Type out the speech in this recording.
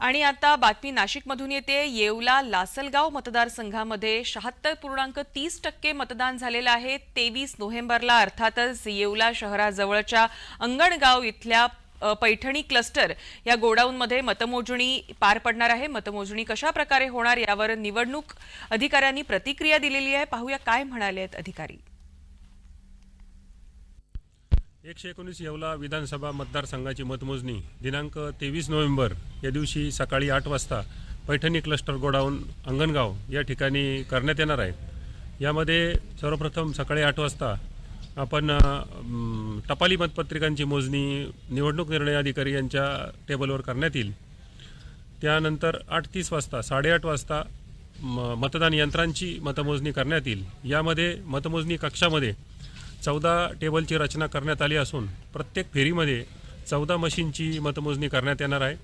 आणि आता बातमी नाशिकमधून येते. येवला लासलगाव मतदारसंघामध्ये शहात्तर पूर्णांक तीस टक्के मतदान झालेलं आहे. तेवीस नोव्हेंबरला अर्थातच येवला शहराजवळच्या अंगणगाव इथल्या पैठणी क्लस्टर या गोडाऊनमध्ये मतमोजणी पार पडणार आहे. मतमोजणी कशा प्रकारे होणार यावर निवडणूक अधिकाऱ्यांनी प्रतिक्रिया दिलेली आहे. पाहूया काय म्हणाले आहेत अधिकारी. एकशे एकोणीस येवला विधानसभा मतदारसंघाची मतमोजणी. दिनांक तेवीस नोव्हेंबर या दिवशी सकाळी आठ वाजता पैठणी क्लस्टर गोडाऊन अंगणगाव या ठिकाणी करण्यात येणार आहे. यामध्ये सर्वप्रथम सकाळी आठ वाजता आपण टपाली मतपत्रिकांची मोजणी निवडणूक निर्णय अधिकारी यांच्या टेबलवर करण्यात येईल. त्यानंतर आठ तीस वाजता साडेआठ वाजता म मतदान यंत्रांची मतमोजणी करण्यात येईल. यामध्ये मतमोजणी कक्षामध्ये चौदा टेबलची रचना करण्यात आली असून प्रत्येक फेरीमध्ये चौदा मशीनची मतमोजणी करण्यात येणार आहे.